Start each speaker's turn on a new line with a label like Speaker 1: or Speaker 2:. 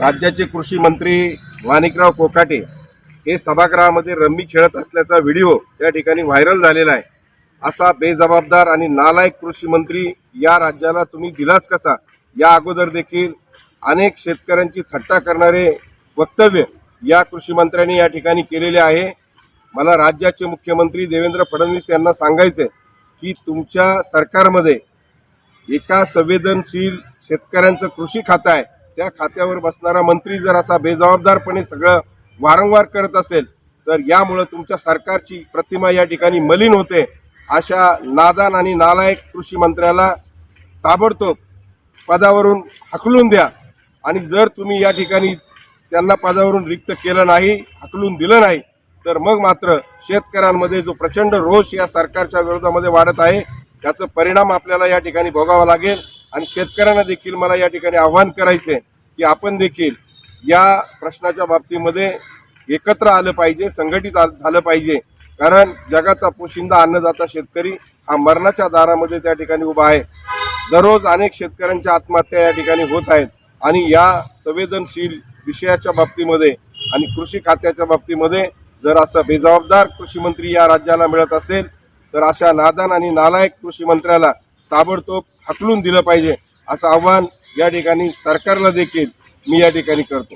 Speaker 1: राज्याचे कृषी मंत्री माणिकराव कोकाटे हे सभागृहामध्ये रम्मी खेळत असल्याचा व्हिडिओ त्या ठिकाणी व्हायरल झालेला आहे. असा बेजबाबदार आणि नालायक कृषी मंत्री या राज्याला तुम्ही दिलाच कसा? या अगोदर देखील अनेक शेतकऱ्यांची थट्टा करणारे वक्तव्य या कृषी मंत्र्यांनी या ठिकाणी केलेले आहे. मला राज्याचे मुख्यमंत्री देवेंद्र फडणवीस यांना सांगायचं आहे की तुमच्या सरकारमध्ये एका संवेदनशील शेतकऱ्यांचं कृषी खातं आहे. त्या खात्यावर बसणारा मंत्री जर असा बेजबाबदारपणे सगळं वारंवार करत असेल तर यामुळं तुमच्या सरकारची प्रतिमा या ठिकाणी मलिन होते अशा नादान आणि नालायक कृषी मंत्र्याला ताबडतोब पदावरून हकलून द्या. आणि जर तुम्ही या ठिकाणी त्यांना पदावरून रिक्त केलं नाही हकलून दिलं नाही तर मग मात्र शेतकऱ्यांमध्ये जो प्रचंड रोष या सरकारच्या विरोधामध्ये वाढत आहे त्याचं परिणाम आपल्याला या ठिकाणी भोगावा लागेल. आणि शेतकऱ्यांना देखील मला या ठिकाणी आव्हान करायचे की आपण देखील या प्रश्नाच्या बाबतीमध्ये एकत्र आलं पाहिजे संघटित आ- झालं पाहिजे. कारण जगाचा पोशिंदा अन्नदाता शेतकरी हा मरणाच्या दारामध्ये त्या ठिकाणी उभा आहे. दररोज अनेक शेतकऱ्यांच्या आत्महत्या या ठिकाणी होत आहेत आणि या संवेदनशील विषयाच्या बाबतीमध्ये आणि कृषी खात्याच्या बाबतीमध्ये जर असं बेजबाबदार कृषीमंत्री या राज्याला मिळत असेल तर अशा नादान आणि नालायक कृषी मंत्र्याला ताबडतोब हकलून दिलं पाहिजे असं आव्हान या ठिकाणी सरकारला देखील मी या ठिकाणी करतो.